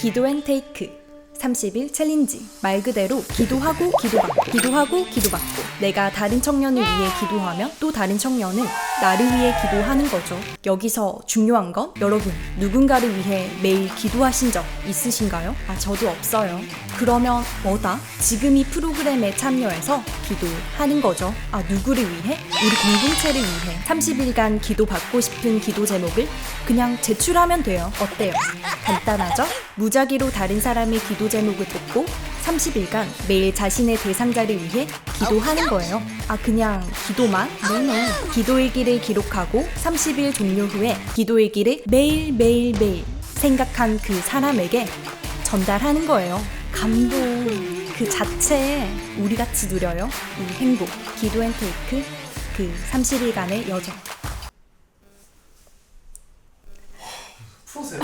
기도 앤 테이크. 30일 챌린지. 말 그대로 기도하고 기도받고 기도하고 기도받고 내가 다른 청년을 위해 기도하면 또 다른 청년은 나를 위해 기도하는 거죠. 여기서 중요한 건 여러분 누군가를 위해 매일 기도하신 적 있으신가요? 아 저도 없어요. 그러면 뭐다? 지금 이 프로그램에 참여해서 기도하는 거죠. 아 누구를 위해? 우리 공동체를 위해 30일간 기도 받고 싶은 기도 제목을 그냥 제출하면 돼요. 어때요? 간단하죠? 무작위로 다른 사람의 기도 제목을 뽑고 30일간 매일 자신의 대상자를 위해 기도하는 거예요. 아, 그냥 기도만? 네네. 기도일기를 기록하고 30일 종료 후에 기도일기를 매일매일매일 생각한 그 사람에게 전달하는 거예요. 감동 그 자체에 우리 같이 누려요. 이 행복. 기도 앤 테이크 그 30일간의 여정. 푸세요.